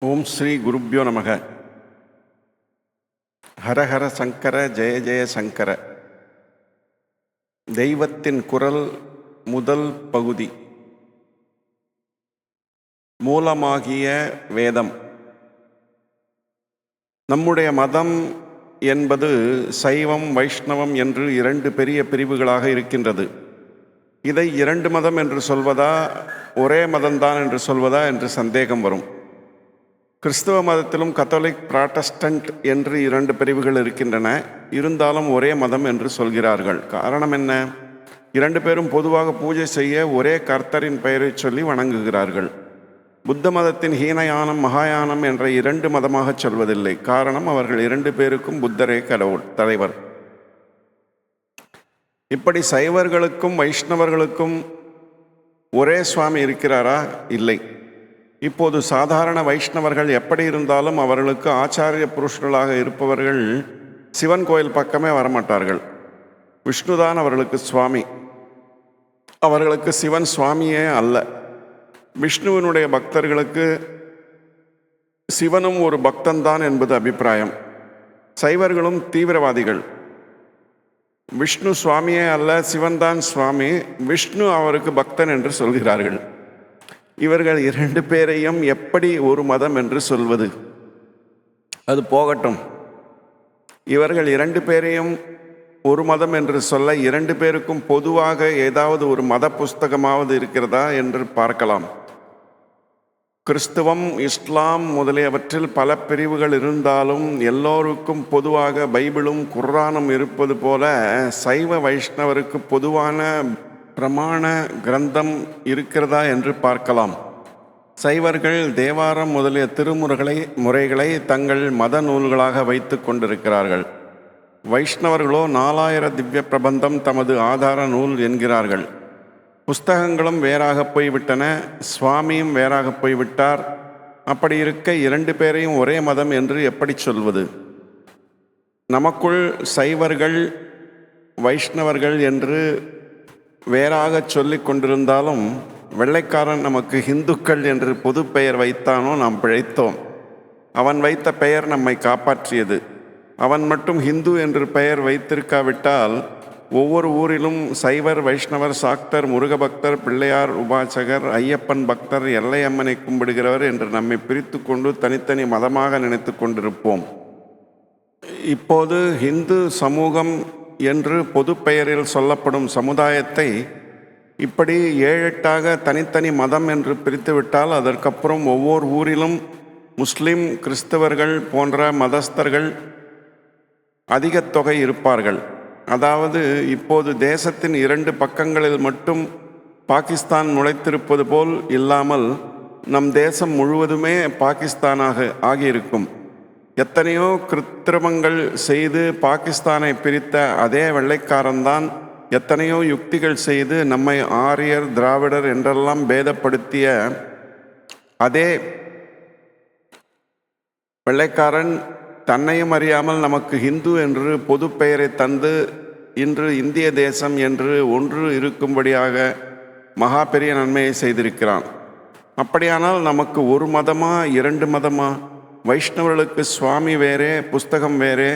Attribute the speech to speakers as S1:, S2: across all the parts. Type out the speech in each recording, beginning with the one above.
S1: ஓம் ஸ்ரீ குருப்யோ நமக. ஹரஹர சங்கர ஜெய ஜெய சங்கர. தெய்வத்தின் குரல் முதல் பகுதி. மூலமாகிய வேதம். நம்முடைய மதம் என்பது சைவம் வைஷ்ணவம் என்று இரண்டு பெரிய பிரிவுகளாக இருக்கின்றது. இதை இரண்டு மதம் என்று சொல்வதா ஒரே மதம்தான் என்று சொல்வதா என்று சந்தேகம் வரும். கிறிஸ்தவ மதத்திலும் கத்தோலிக் ப்ராட்டஸ்டன்ட் என்று இரண்டு பிரிவுகள் இருக்கின்றன. இருந்தாலும் ஒரே மதம் என்று சொல்கிறார்கள். காரணம் என்ன? இரண்டு பேரும் பொதுவாக பூஜை செய்ய ஒரே கர்த்தரின் பெயரை சொல்லி வணங்குகிறார்கள். புத்த மதத்தின் ஹீனயானம் மகாயானம் என்ற இரண்டு மதமாக சொல்வதில்லை. காரணம் அவர்கள் இரண்டு பேருக்கும் புத்தரே கடவுள் தலைவர். இப்படி சைவர்களுக்கும் வைஷ்ணவர்களுக்கும் ஒரே சுவாமி இருக்கிறாரா? இல்லை. இப்போது சாதாரண வைஷ்ணவர்கள் எப்படி இருந்தாலும் அவர்களுக்கு ஆச்சாரிய புருஷர்களாக இருப்பவர்கள் சிவன் கோயில் பக்கமே வரமாட்டார்கள். விஷ்ணுதான் அவர்களுக்கு சுவாமி. அவர்களுக்கு சிவன் சுவாமியே அல்ல. விஷ்ணுவினுடைய பக்தர்களுக்கு சிவனும் ஒரு பக்தன்தான் என்பது அபிப்பிராயம். சைவர்களும் தீவிரவாதிகள். விஷ்ணு சுவாமியே அல்ல சிவன்தான் சுவாமி. விஷ்ணு அவருக்கு பக்தன் என்று சொல்கிறார்கள். இவர்கள் இரண்டு பேரையும் எப்படி ஒரு மதம் என்று சொல்வது? அது போகட்டும். இவர்கள் இரண்டு பேரையும் ஒரு மதம் என்று சொல்ல இரண்டு பேருக்கும் பொதுவாக ஏதாவது ஒரு மத புஸ்தகமாவது இருக்கிறதா என்று பார்க்கலாம். கிறிஸ்துவம் இஸ்லாம் முதலியவற்றில் பல பிரிவுகள் இருந்தாலும் எல்லோருக்கும் பொதுவாக பைபிளும் குர்ரானும் இருப்பது போல சைவ வைஷ்ணவருக்கு பொதுவான பிரமாண கிரந்தம் இருக்கிறதா என்று பார்க்கலாம். சைவர்கள் தேவாரம் முதலிய திருமுறைகளை முறைகளை தங்கள் மத நூல்களாக வைத்து கொண்டிருக்கிறார்கள். வைஷ்ணவர்களோ நாலாயிர திவ்ய பிரபந்தம் தமது ஆதார நூல் என்கிறார்கள். புஸ்தகங்களும் வேறாக போய்விட்டன சுவாமியும் வேறாக போய்விட்டார். அப்படி இருக்க இரண்டு பேரையும் ஒரே மதம் என்று எப்படி சொல்வது? நமக்குள் சைவர்கள் வைஷ்ணவர்கள் என்று வேறாக சொல்லி கொண்டிருந்தாலும் வெள்ளைக்காரன் நமக்கு இந்துக்கள் என்று பொது பெயர் வைத்தானோ நாம் பிழைத்தோம். அவன் வைத்த பெயர் நம்மை காப்பாற்றியது. அவன் மட்டும் ஹிந்து என்று பெயர் வைத்திருக்காவிட்டால் ஒவ்வொரு ஊரிலும் சைவர் வைஷ்ணவர் சாக்தர் முருகபக்தர் பிள்ளையார் உபாசகர் ஐயப்பன் பக்தர் எல்லையம்மனை கும்பிடுகிறவர் என்று நம்மை பிரித்து கொண்டு தனித்தனி மதமாக நினைத்து கொண்டிருப்போம். இப்போது ஹிந்து சமூகம் என்று பொது பெயரில் சொல்லப்படும் சமுதாயத்தை இப்படி ஏழெட்டாக தனித்தனி மதம் என்று பிரித்துவிட்டால் அதற்கப்புறம் ஒவ்வொரு ஊரிலும் முஸ்லிம் கிறிஸ்தவர்கள் போன்ற மதஸ்தர்கள் அதிக தொகை இருப்பார்கள். அதாவது இப்போது தேசத்தின் இரண்டு பக்கங்களில் மட்டும் பாகிஸ்தான் நுழைத்திருப்பது போல் இல்லாமல் நம் தேசம் முழுவதுமே பாகிஸ்தானாக ஆகியிருக்கும். எத்தனையோ கிருத்திரமங்கள் செய்து பாகிஸ்தானை பிரித்த அதே வெள்ளைக்காரன்தான் எத்தனையோ யுக்திகள் செய்து நம்மை ஆரியர் திராவிடர் என்றெல்லாம் பேதப்படுத்திய அதே வெள்ளைக்காரன் தன்னையும் அறியாமல் நமக்கு ஹிந்து என்று பொது பெயரை தந்து இன்று இந்திய தேசம் என்று ஒன்று இருக்கும்படியாக மகா பெரிய நன்மையை செய்திருக்கிறான். அப்படியானால் நமக்கு ஒரு மதமா இரண்டு மதமா? வைஷ்ணவர்களுக்கு சுவாமி வேறே புஸ்தகம் வேறே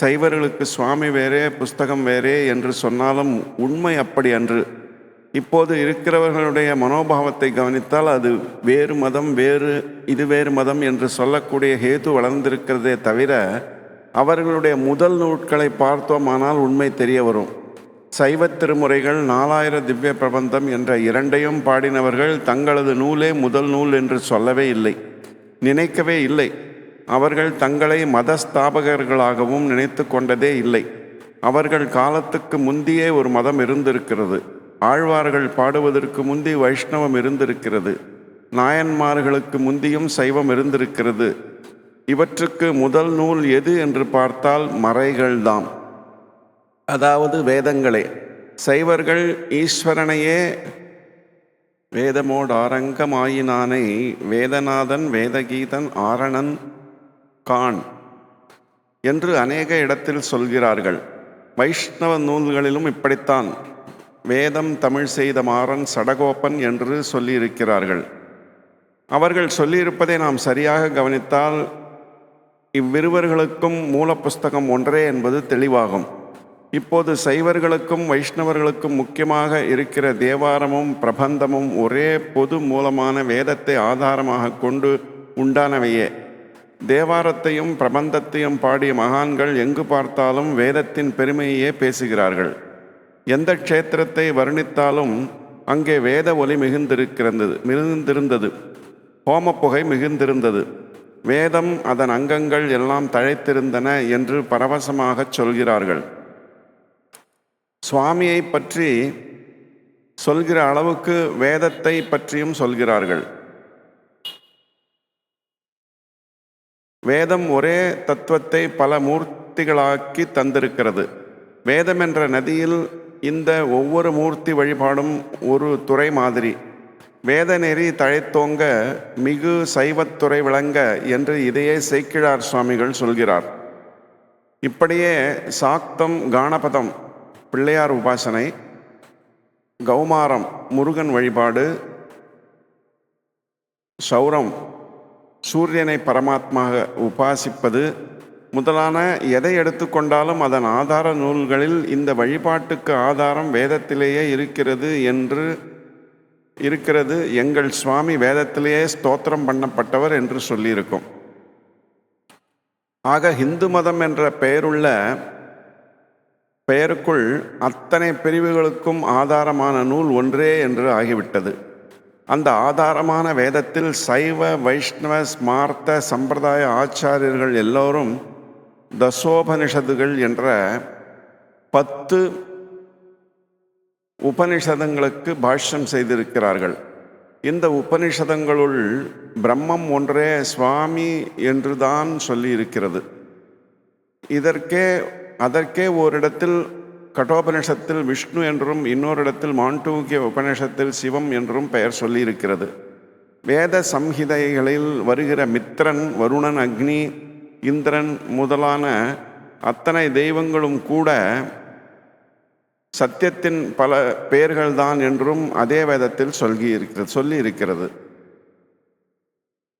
S1: சைவர்களுக்கு சுவாமி வேறே புஸ்தகம் வேறே என்று சொன்னாலும் உண்மை அப்படி அன்று. இப்போது இருக்கிறவர்களுடைய மனோபாவத்தை கவனித்தால் அது வேறு மதம் வேறு இது வேறு மதம் என்று சொல்லக்கூடிய ஹேது வளர்ந்திருக்கிறதே தவிர அவர்களுடைய முதல் நூட்களை பார்த்தோமானால் உண்மை தெரிய வரும். சைவ திருமுறைகள் நாலாயிர திவ்ய பிரபந்தம் என்ற இரண்டையும் பாடினவர்கள் தங்களது நூலே முதல் நூல் என்று சொல்லவே இல்லை. நினைக்கவே இல்லை. அவர்கள் தங்களை மத ஸ்தாபகர்களாகவும் நினைத்து கொண்டதே இல்லை. அவர்கள் காலத்துக்கு முந்தியே ஒரு மதம் இருந்திருக்கிறது. ஆழ்வார்கள் பாடுவதற்கு முந்தி வைஷ்ணவம் இருந்திருக்கிறது. நாயன்மார்களுக்கு முந்தியும் சைவம் இருந்திருக்கிறது. இவற்றுக்கு முதல் நூல் எது என்று பார்த்தால் மறைகள்தாம். அதாவது வேதங்களே. சைவர்கள் ஈஸ்வரனையே வேதமோடாரங்கமாயினானை வேதநாதன் வேதகீதன் ஆரணன் கான் என்று அநேக இடத்தில் சொல்கிறார்கள். வைஷ்ணவ நூல்களிலும் இப்படித்தான். வேதம் தமிழ் செய்த மாறன் சடகோப்பன் என்று சொல்லியிருக்கிறார்கள். அவர்கள் சொல்லியிருப்பதை நாம் சரியாக கவனித்தால் இவ்விருவர்களுக்கும் மூல புஸ்தகம் ஒன்றே என்பது தெளிவாகும். இப்போது சைவர்களுக்கும் வைஷ்ணவர்களுக்கும் முக்கியமாக இருக்கிற தேவாரமும் பிரபந்தமும் ஒரே பொது மூலமான வேதத்தை ஆதாரமாக கொண்டு உண்டானவையே. தேவாரத்தையும் பிரபந்தத்தையும் பாடிய மகான்கள் எங்கு பார்த்தாலும் வேதத்தின் பெருமையே பேசுகிறார்கள். எந்த க்ஷேத்திரத்தை வர்ணித்தாலும் அங்கே வேத ஒலி மிகுந்திருக்கிறது மிகுந்திருந்தது. ஹோமப்புகை மிகுந்திருந்தது. வேதம் அதன் அங்கங்கள் எல்லாம் தழைத்திருந்தன என்று பரவசமாகச் சொல்கிறார்கள். சுவாமியை பற்றி சொல்கிற அளவுக்கு வேதத்தை பற்றியும் சொல்கிறார்கள். வேதம் ஒரே தத்துவத்தை பல மூர்த்திகளாக்கி தந்திருக்கிறது. வேதம் என்ற நதியில் இந்த ஒவ்வொரு மூர்த்தி வழிபாடும் ஒரு துறை மாதிரி. வேத நெறி தழைத்தோங்க மிகு சைவத்துறை விளங்க என்று இதையே சேக்கிழார் சுவாமிகள் சொல்கிறார். இப்படியே சாக்தம் கானபதம் பிள்ளையார் உபாசனை கௌமாரம் முருகன் வழிபாடு சௌரம் சூரியனை பரமாத்மாக உபாசிப்பது முதலான எதை எடுத்துக்கொண்டாலும் அதன் ஆதார நூல்களில் இந்த வழிபாட்டுக்கு ஆதாரம் வேதத்திலேயே இருக்கிறது என்று இருக்கிறது. எங்கள் சுவாமி வேதத்திலேயே ஸ்தோத்திரம் பண்ணப்பட்டவர் என்று சொல்லியிருக்கும். ஆக இந்து மதம் என்ற பெயருள்ள பெயருக்குள் அத்தனை பிரிவுகளுக்கும் ஆதாரமான நூல் ஒன்றே என்று ஆகிவிட்டது. அந்த ஆதாரமான வேதத்தில் சைவ வைஷ்ணவ ஸ்மார்த்த சம்பிரதாய ஆச்சாரியர்கள் எல்லோரும் தசோபனிஷதுகள் என்ற பத்து உபனிஷதங்களுக்கு பாஷ்யம் செய்திருக்கிறார்கள். இந்த உபனிஷதங்களுள் பிரம்மம் ஒன்றே சுவாமி என்றுதான் சொல்லியிருக்கிறது. இதற்கே அதற்கே ஓரிடத்தில் கட்டோபனிஷத்தில் விஷ்ணு என்றும் இன்னொரு இடத்தில் மாண்டூக்கிய உபநிஷத்தில் சிவம் என்றும் பெயர் சொல்லியிருக்கிறது. வேத சம்ஹிதைகளில் வருகிற மித்திரன் வருணன் அக்னி இந்திரன் முதலான அத்தனை தெய்வங்களும் கூட சத்தியத்தின் பல பெயர்கள்தான் என்றும் அதே வேதத்தில் சொல்லி இருக்கிறது சொல்லி இருக்கிறது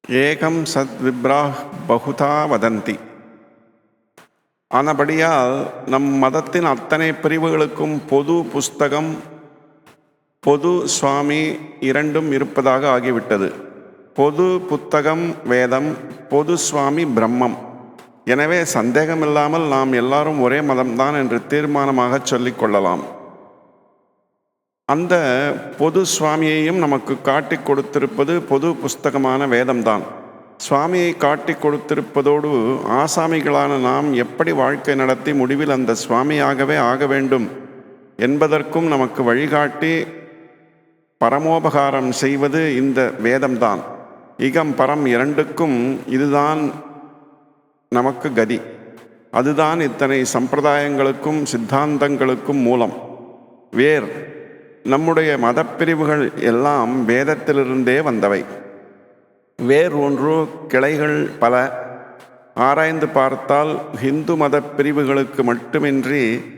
S1: ஏகம் சத் விப்ராஹ் பகுதா வதந்தி. ஆனபடியால் நம் மதத்தின் அத்தனை பிரிவுகளுக்கும் பொது புஸ்தகம் பொது சுவாமி இரண்டும் இருப்பதாக ஆகிவிட்டது. பொது புத்தகம் வேதம் பொது சுவாமி பிரம்மம். எனவே சந்தேகமில்லாமல் நாம் எல்லாரும் ஒரே மதம்தான் என்று தீர்மானமாக சொல்லிக் கொள்ளலாம். அந்த பொது சுவாமியையும் நமக்கு காட்டிக் கொடுத்திருப்பது பொது புஸ்தகமான வேதம்தான். சுவாமியை காட்டிக் கொடுத்திருப்பதோடு ஆசாமிகளான நாம் எப்படி வாழ்க்கை நடத்தி முடிவில் அந்த சுவாமியாகவே ஆக வேண்டும் என்பதற்கும் நமக்கு வழிகாட்டி பரமோபகாரம் செய்வது இந்த வேதம்தான். இகம் பரம் இரண்டுக்கும் இதுதான் நமக்கு கதி. அதுதான் இத்தனை சம்பிரதாயங்களுக்கும் சித்தாந்தங்களுக்கும் மூலம். வேர் நம்முடைய மதப்பிரிவுகள் எல்லாம் வேதத்திலிருந்தே வந்தவை. வேர் ஒன்று கிளைகள் பல ஆராய்ந்து பார்த்தால் ஹிந்து மத பிரிவுகளுக்கு மட்டுமின்றி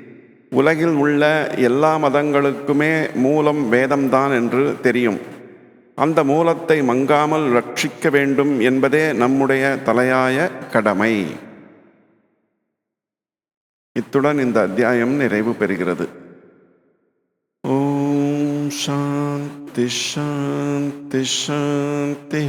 S1: உலகில் உள்ள எல்லா மதங்களுக்குமே மூலம் வேதம்தான் என்று தெரியும். அந்த மூலத்தை மங்காமல் ரட்சிக்க வேண்டும் என்பதே நம்முடைய தலையாய கடமை. இத்துடன் இந்த அத்தியாயம் நிறைவு பெறுகிறது. ஓம் शांति शांति शांति